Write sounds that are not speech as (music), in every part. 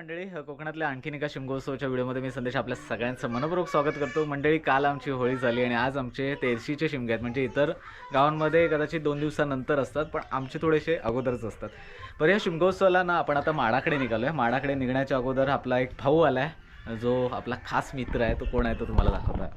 मंडळी कोकणातल्या आणखीन एका शिमगोत्सवच्या व्हिडिओमध्ये मी संदेश आपल्या सगळ्यांचं मनपूर्वक स्वागत करतो. मंडळी काल आमची होळी झाली आणि आज आमचे तेरशीचे शिमगे आहेत. म्हणजे इतर गावांमध्ये कदाचित दोन दिवसानंतर असतात पण आमचे थोडेसे अगोदरच असतात. बरं या शिमगोत्सवाला ना आपण आता माडाकडे निघालो आहे माडाकडे निघण्याच्या अगोदर आपला एक भाऊ आला आहे जो आपला खास मित्र आहे तो कोण आहे तो तुम्हाला दाखवता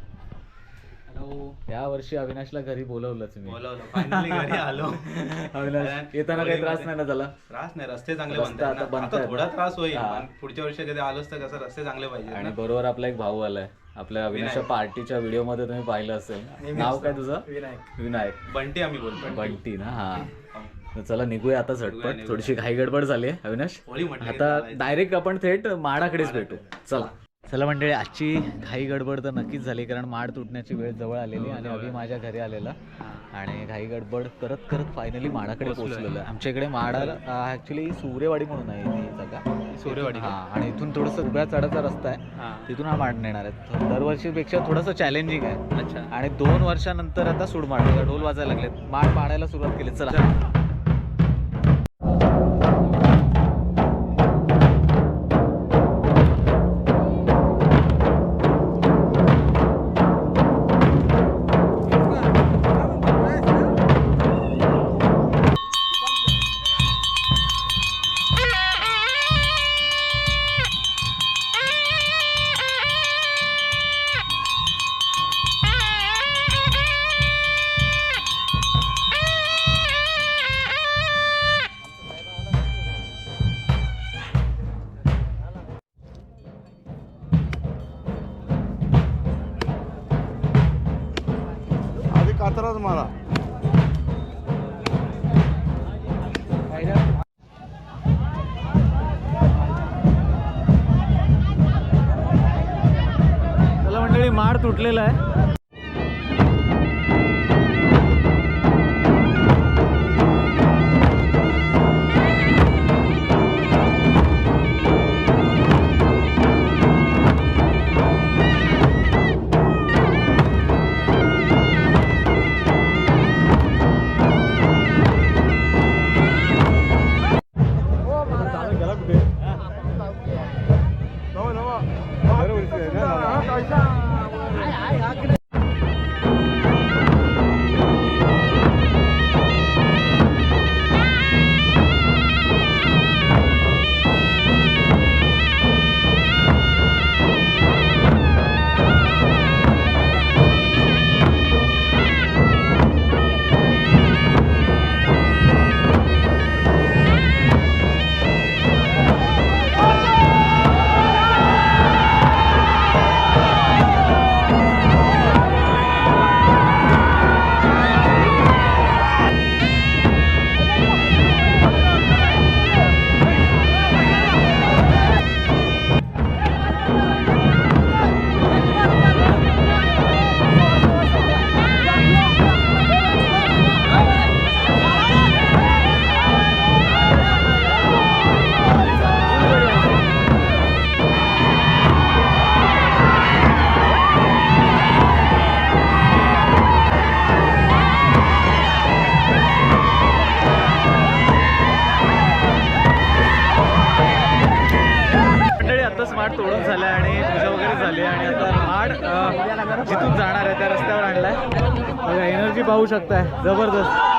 हॅलो या वर्षी अविनाशला घरी बोलवलंच मी. बोलवलं. फायनली घरी आलो. (laughs) अविनाश येताना काही त्रास नाही ना झाला? त्रास नाही रस्ते चांगले रस्ते बनतात आता ना. बनतायत. आता थोडा ना. त्रास होईल हा. पण पुढच्या वर्षी कधी आलोच तर कसं रस्ते चांगले पाहिजे आणि बरोबर आपला एक भाऊ आलाय. आपल्या अविनाशच्या पार्टीच्या व्हिडिओमध्ये तुम्ही पाहिलं असेल. नाव काय तुझं? विनायक. विनायक. बंटी आम्ही बोलतो. बंटी. ना हा. तर चला निघूया आता झटपट. थोडीशी घाई गडबड झाली आहे अविनाश. होळी म्हटलं की आता. डायरेक्ट आपण थेट माडाकडेच भेटू. चला. चला मंडळी आजची घाई गडबड तर नक्कीच झाली कारण माड तुटण्याची वेळ जवळ आलेली आणि अभि माझ्या घरी आलेला. आणि घाई गडबड करत करत फायनली माडाकडे पोहोचलेलो. आमच्या इकडे माडा ऍक्च्युली सूर्यवाडी म्हणून आहे ही जागा सूर्यवाडी हा आणि इथून थोडस उभ्या चढाचा रस्ता आहे. तिथून हा माड नेणार आहे. दरवर्षीपेक्षा थोडंसं चॅलेंजिंग आहे. अच्छा. आणि दोन वर्षानंतर आता सूडमाड म्हणजे ढोल वाजायला लागलेत. माड पाडायला सुरुवात केली. चला. माड तुटलेला आहे. पाहू शकताय. जबरदस्त.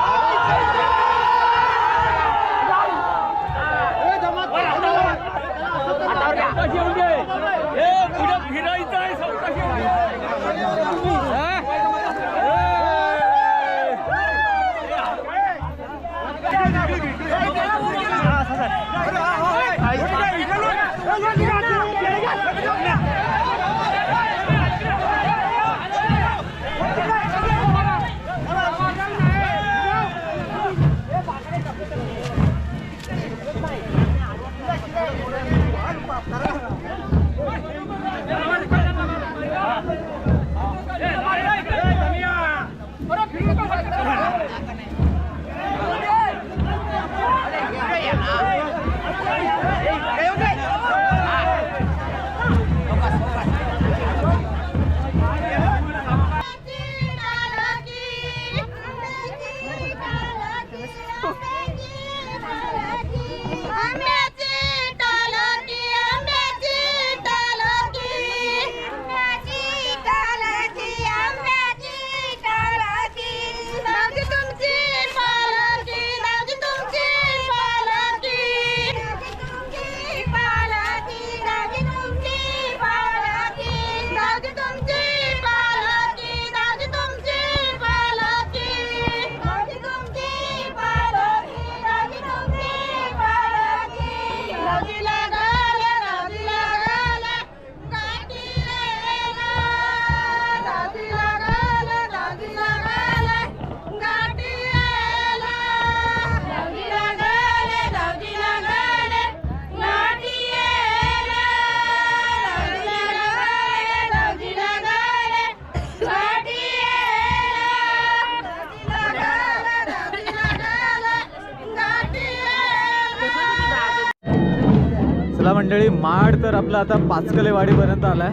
तर आपला आता पाचकलेवाडीपर्यंत आलाय.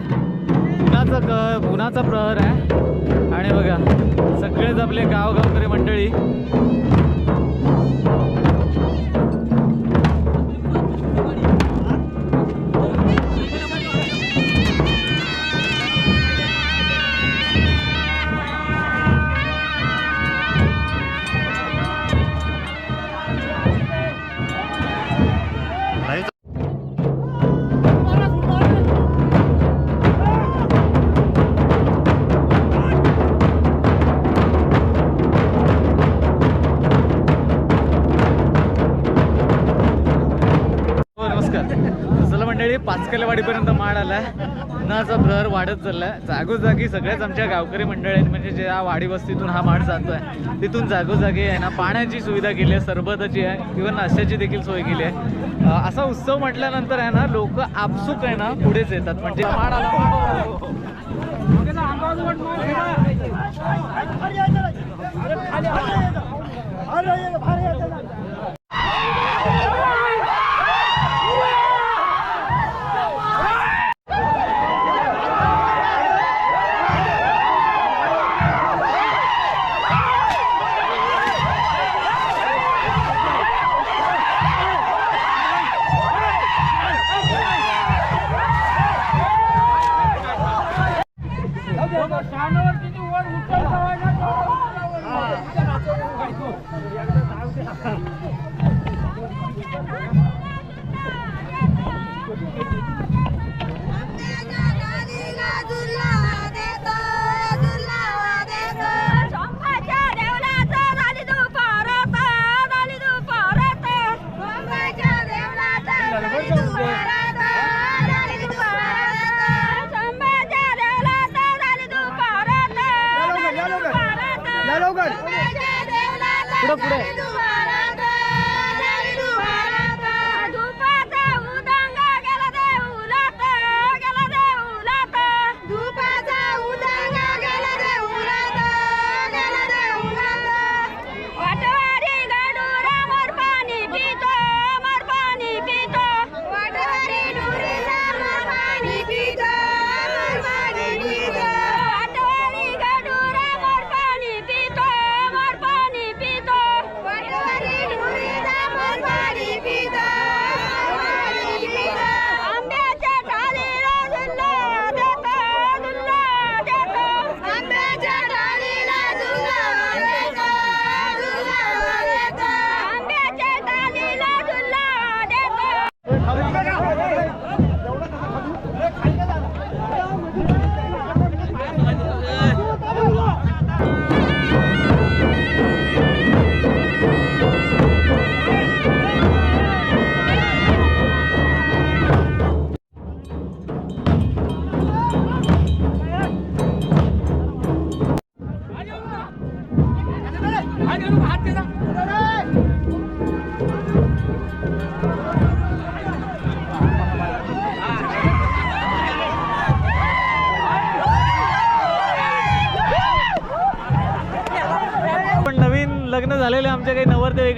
उन्हाचा क उन्हाचा प्रहर आहे. आणि बघा सगळेच आपले गावगावकरी मंडळी. पाचकलेवाडीपर्यंत माड आलाय उन्हाचा प्रहर वाढत चाललाय. जागोजागी सगळ्याच आमच्या गावकरी मंडळ आहेत. म्हणजे ज्या वाडी वस्तीतून हा माड जातोय तिथून जागोजागी आहे ना पाण्याची सुविधा केली आहे सरबताची आहे किंवा नाश्त्याची देखील सोय केली आहे. असा उत्सव म्हटल्यानंतर आहे ना लोक आपसुक आहे ना पुढेच येतात. म्हणजे माड आला.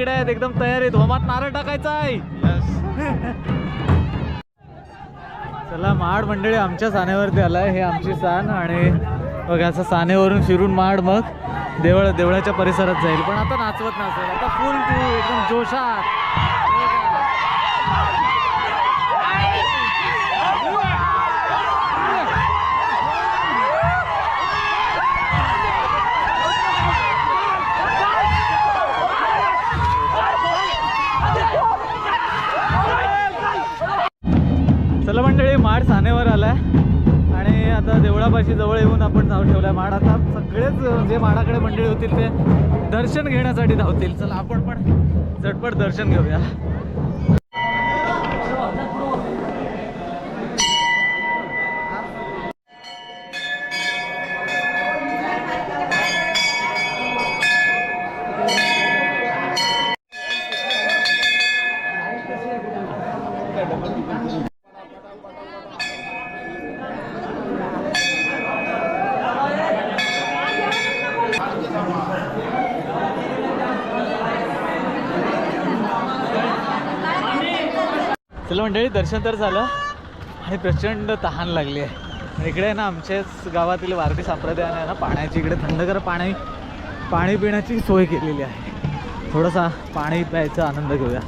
इकडे आहेत एकदम तयार आहेत होमात नारळ टाकायचा आहे. (laughs) चला माड मंडळी आमच्या सानेवरती आलाय. हे आमची सान आणि बघा असं सानेवरून फिरून माड मग देवळ देवळाच्या परिसरात जाईल. पण आता नाचवत नाचेल आता फुल टू एकदम जोशात. सानेवर आला आहे आणि आता देवळापाशी जवळ येऊन आपण नाव आहे माड आता सगळेच जे माडाकडे मंडळी होतील ते दर्शन घेण्यासाठी धावतील. चला आपण पण झटपट दर्शन घेऊया. मंडळी दर्शन तर झालं. आणि प्रचंड तहान लागली आहे. इकडे ना आमच्याच गावातील वारकरी संप्रदायाने ना पाण्याची इकडे थंडगार पाणी पाणी पिण्याची सोय केलेली आहे. थोडासा पाणी प्यायचा आनंद घेऊया.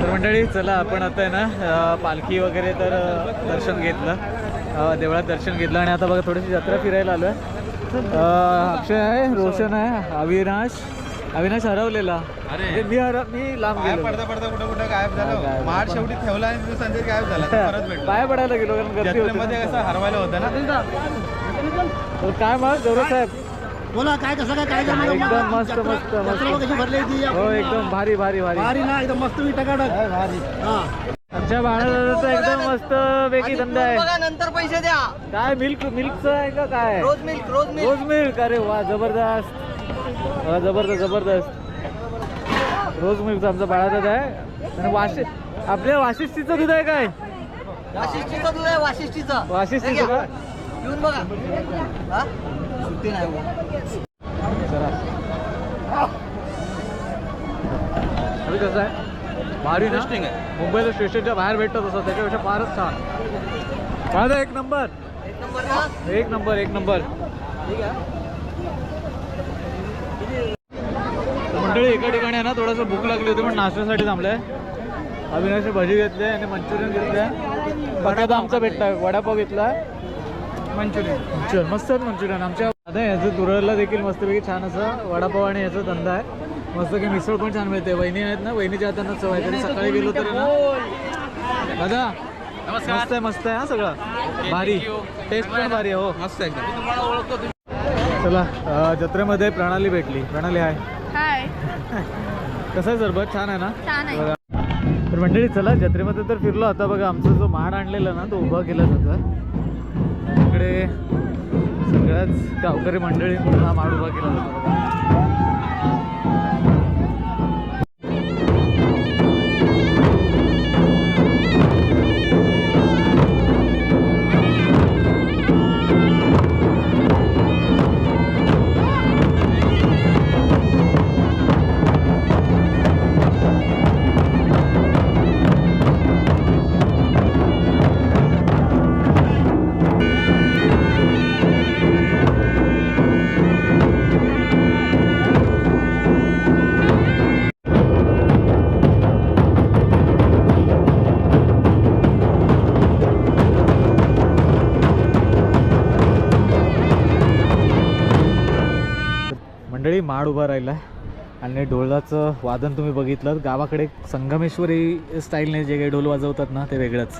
तर मंडळी चला आपण आता आहे ना पालखी वगैरे तर दर्शन घेतलं. देवळात दर्शन घेतलं आणि आता बघा थोडीशी जत्रा फिरायला आलो आहे अक्षय आहे रोशन आहे अविनाश. अविनाश हरवलेला. अरे. म्हणजे मी हर मी लांब काय गेलो पडता पडता कुठं कुठं गायब काय झालं गायब? माड शेवटी ठेवला आणि तू संदेश गायब झाला. तो परत भेटला पाय पडायला गेलो कारण गर्दी होती ना. कसं हरवायला होतं ना. तर काय मग गौरव साहेब? बोला काय कसं काय काय करणार एकदम मस्त मस्त मस्त. हो एकदम भारी भारी भारी. भारी ना एकदम मस्त मी टकाटक. हा. आमच्या बाळाचा एकदम मस्त पैकी धंदा आहे. नंतर पैसे द्या. काय मिल्क मिल्कचं आहे का काय? रोज मिल्क रोज मिल्क रोज मिल्क अरे वा जबरदस्त. वा, जबरदस्त जबरदस्त. रोज मिल्कचा आमचा बाळादादा आहे. आणि वाशी आपल्या वाशिष्ठीचं दूध आहे काय? वाशिष्ठीचं दूध आहे वाशिष्ठीचं. वाशिष्ठीचं का? येऊन बघा. हा? सुट्टी नाही अरे कसं आहे? भारी Interesting आहे. मुंबईला स्टेशनच्या बाहेर भेटत असं त्याच्यापेक्षा फारच छान. माझा एक नंबर. एक नंबर एक नंबर एक नंबर. मंडळी एका ठिकाणी आहे ना थोडंसं भूक लागली होती पण नाश्त्यासाठी थांबलंय अविनाशने भजी घेतले आणि मंचुरियन घेतले बटाटा आमचा भेटला वडापाव घेतला मंचुरियन. मंचुरियन मस्त मंचुरियन. आमच्या आता याचं तुरळला देखील मस्तपैकी छान असं वडापाव आणि याचा धंदा आहे. मस्त की मिसळ पण छान मिळते. वहिनी आहेत ना वहिनीच्या हातांना चव आहे तरी सकाळी गेलो तरी ना. दादा मस्त आहे मस्त आहे हा सगळं. भारी. टेस्ट पण भारी आहे हो. मस्त एकदम. चला जत्रेमध्ये प्रणाली भेटली. प्रणाली आहे हाय. (laughs) कसं आहे सरबत? छान आहे ना? छान आहे. बघा. तर मंडळी चला जत्रेमध्ये तर फिरलो. आता बघा आमचा जो माड आणलेला ना तो उभा केला जातो. इकडे सगळ्याच गावकरी मंडळी हा माड उभा केला जातो. माड उभा राहिला आणि ढोलाचं वादन तुम्ही बघितलं. गावाकडे संगमेश्वरी स्टाईलने जे काही ढोल वाजवतात ना ते वेगळंच.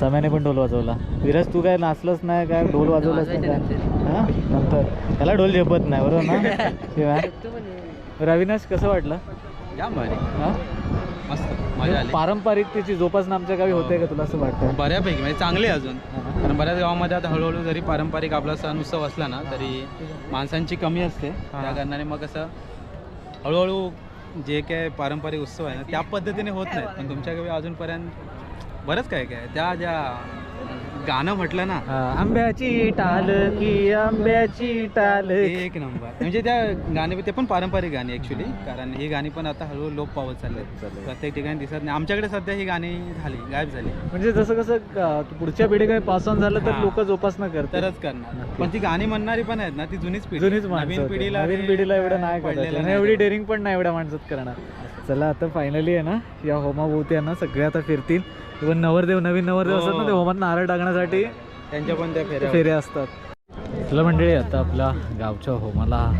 सम्याने पण ढोल वाजवला. विराज तू काय नाचलंच नाही काय ढोल वाजवलंच नाही काय हां? नंतर. त्याला ढोल झेपत नाही बरोबर ना? शिवाय. रविनाश कसं वाटलं? मस्त. पारंपरिक त्याची जोपासना आमच्या गावी होते का तुला असं वाटतं बऱ्यापैकी. म्हणजे चांगले अजून. कारण बऱ्याच गावामध्ये आता हळूहळू जरी पारंपरिक आपला सण उत्सव असला ना तरी माणसांची कमी असते. त्या कारणाने मग कसं हळूहळू जे काय पारंपरिक उत्सव आहे ना त्या पद्धतीने होत नाहीत. पण तुमच्या गावी अजूनपर्यंत बरंच काय काय. त्या ज्या गाणं म्हटलं ना. आंब्याची टाल की आंब्याची टाल. एक नंबर. म्हणजे त्या गाणी ते पण पारंपरिक गाणी ऍक्च्युली कारण ही गाणी पण आता हळूहळू लोप पावत चालले प्रत्येक ठिकाणी दिसत नाही. आमच्याकडे सध्या ही गाणी झाली गायब झाली. म्हणजे जसं कसं पुढच्या पिढीकडे पास ऑन झालं तर हा. लोक जोपासना करतात तरच करणार. पण ती गाणी म्हणणारी पण आहेत ना ती जुनीच पिढी. जुनीच नवीन. पिढीला नवीन पिढीला एवढं नाही पडलेलं. एवढी डेअरिंग पण नाही एवढ्या माणसात करणार. चला आता फायनली आहे ना या होमाभोवती आहे ना सगळे आता फिरतील. इव्हन नवरदेव नवीन नवरदेव असतात ना ते हो. होमात नारळ टाकण्यासाठी त्यांच्या पण त्या फेऱ्या फेऱ्या असतात. चला मंडळी आता आपल्या गावच्या होमाला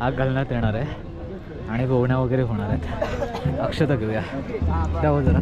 आग घालण्यात येणार आहे आणि गोवण्या वगैरे होणार आहेत. अक्षता घेऊया. द्यावं जरा.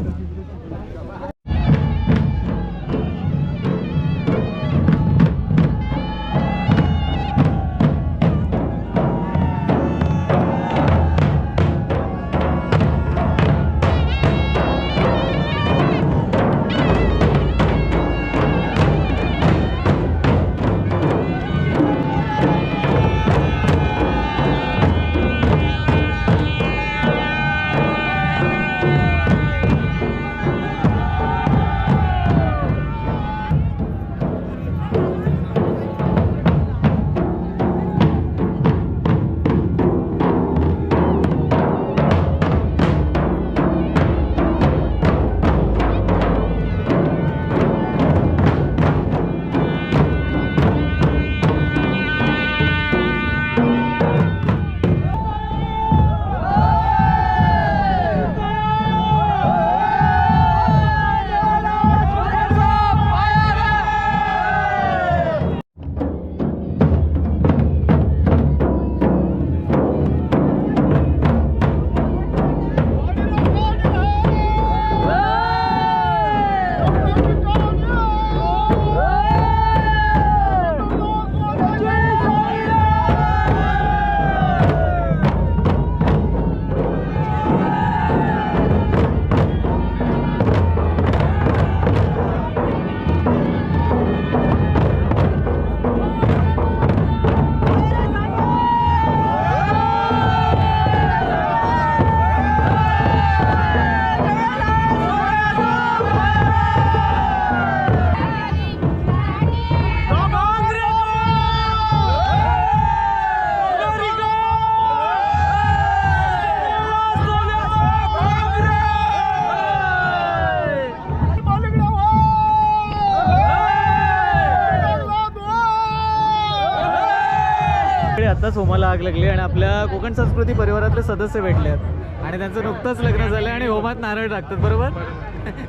होमाला आग लागली आणि आपल्या कोकण संस्कृती परिवारातले सदस्य भेटले आहेत. आणि त्यांचं नुकतंच लग्न झालं आणि होमात नारळ टाकतात बरोबर.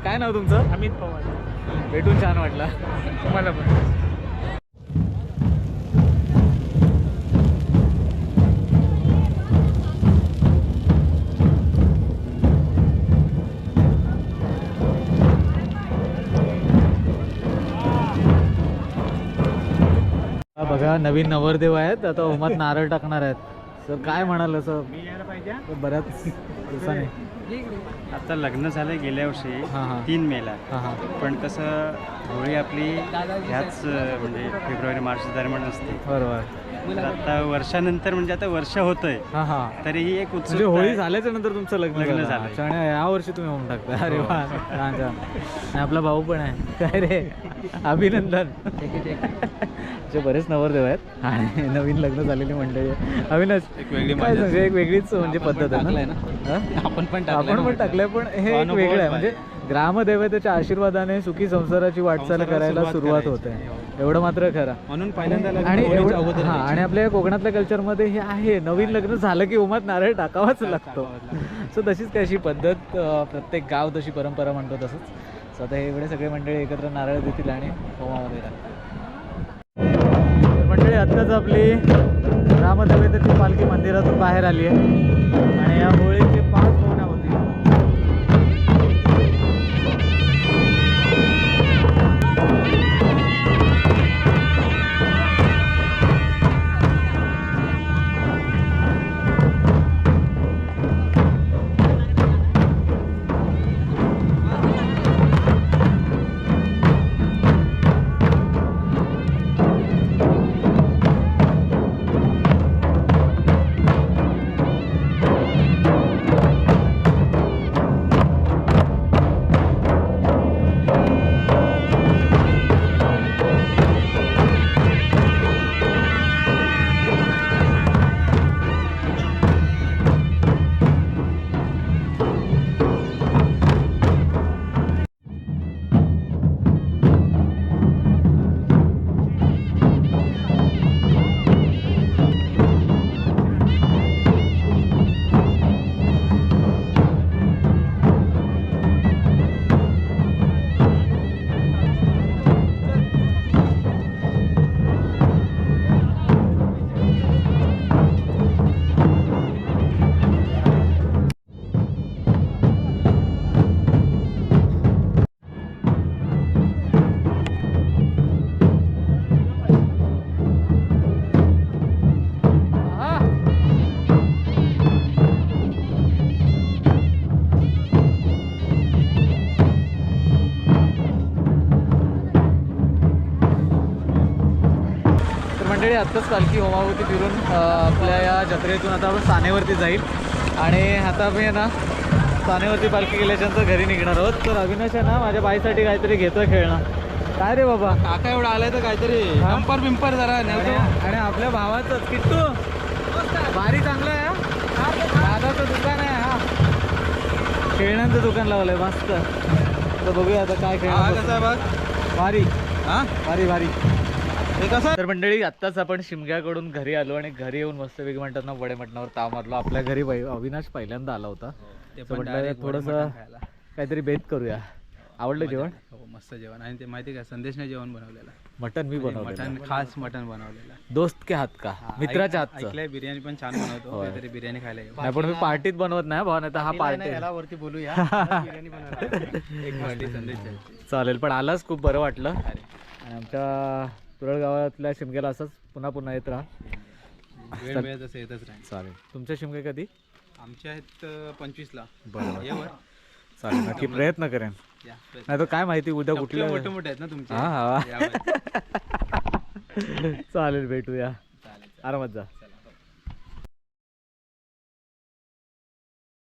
काय नाव तुमचं? अमित पवार. भेटून छान वाटलं. तुम्हाला पण. नवीन नवरदेव आहेत आता होमात नारळ टाकणार आहेत. सर काय म्हणाल असं? बऱ्याच दिवसांनी. आता लग्न झालं गेल्या वर्षी हां हां. तीन मेला. हां हां. पण कसं होळी आपली ह्याच अं, म्हणजे फेब्रुवारी मार्च दरम्यान असते. बरोबर. तर आता वर्षानंतर म्हणजे आता वर्ष होतंय. हां हां. तरीही एक म्हणजे उत्सुकता होळी आहे. झाल्याच्यानंतर तुमचं लग्न लग्न झालं. झालंय. अच्छा, आणि या वर्षी तुम्ही होम टाकता अरे वा. छान छान. आणि आपला भाऊ पण आहे. काय रे? अभिनंदन. जे बरेच नवरदेव आहेत. आणि नवीन लग्न झालेली मंडळी. आहे. अविनाश एक वेगळी काय मजा. सांगू, एक वेगळीच म्हणजे पद्धत आहे ना. हा? आपण पण टाकलंय आपण ना पण टाकलंय पण हे एक वेगळं आहे. म्हणजे ग्रामदेवतेच्या आशीर्वादाने सुखी संसाराची वाटचाल संसाराला करायला सुरुवात सुरुवात करायची. एवढं मात्र खरं. म्हणून पहिल्यांदा आणि एवढं- हा. आणि आपल्या कोकणातल्या कल्चरमध्ये हे आहे. नवीन लग्न झालं की उमात नारळ टाकावाच लागतो. सो तशीच काय अशी पद्धत प्रत्येक गाव तशी परंपरा म्हणतो तसंच. सो आता हे एवढे सगळे मंडळी एकत्र नारळ देतील आणि होमामध्ये टाकतील तर मंडळी आत्ताच आपली रामदेवतेची पालखी मंदिरातून बाहेर आली आहे. आणि या होळीचे पाच मंडळी आत्ताच पालखी होमावती फिरून आपल्या या जत्रेतून आता आपण सानेवरती जाईल. आणि आता आम्ही आहे ना सानेवरती पालखी गेल्याच्यानंतर घरी निघणार आहोत. तर अविनाश आहे ना माझ्या बाईसाठी काहीतरी घेतोय खेळणं. काय रे बाबा? काका एवढा आलाय तर काहीतरी? बंपर बिंपर जरा आणि आपल्या भावाचं किट्टू भारी चांगलं आहे हा. दादाचं दुकान आहे हा? खेळण्यांचं दुकान लावलंय मस्त. तर बघूया आता काय हा खेळणार कसा आहे बघ? भारी. हा? भारी भारी. तर मंडळी आत्ताच आपण शिमग्याकडून घरी आलो आणि घरी येऊन मस्त वेगळी म्हणतात ना वडे मटणावर ताव मारलो. आपल्या घरी अविनाश पहिल्यांदा आला होता. वडे थोडंसं. काहीतरी बेत करूया. आवडलं जेवण? हो मस्त जेवण. आणि ते माहिती का संदेशने जेवण बनवलेलं. मटण मी बनवलं मटन खास मटन बनवलेलं. दोस्त के हात का? हा, मित्राच्या हातचं. ऐकलंय बिर्याणी पण छान बनवतो. बिर्याणी खायला नाही पण मी पार्टीत बनवत नाही भाऊ नाही तर हा पार्टी वरती बोलूया. (laughs) एक चालेल पण आलाच खूप बरं वाटलं. आमच्या तुरळ गावातल्या शिमग्याला असंच पुन्हा पुन्हा येत राहा. वेळ येतच राहील चालेल. तुमच्या शिमगे कधी? आमच्या आहेत पंचवीसला. बरोबर चालेल नक्की प्रयत्न करेन. नाही तर काय माहिती उद्या कुठल्या मोठे मोठे आहेत ना तुमचे. हा हा. (laughs) चालेल भेटूया. चालेल. आरामात जा.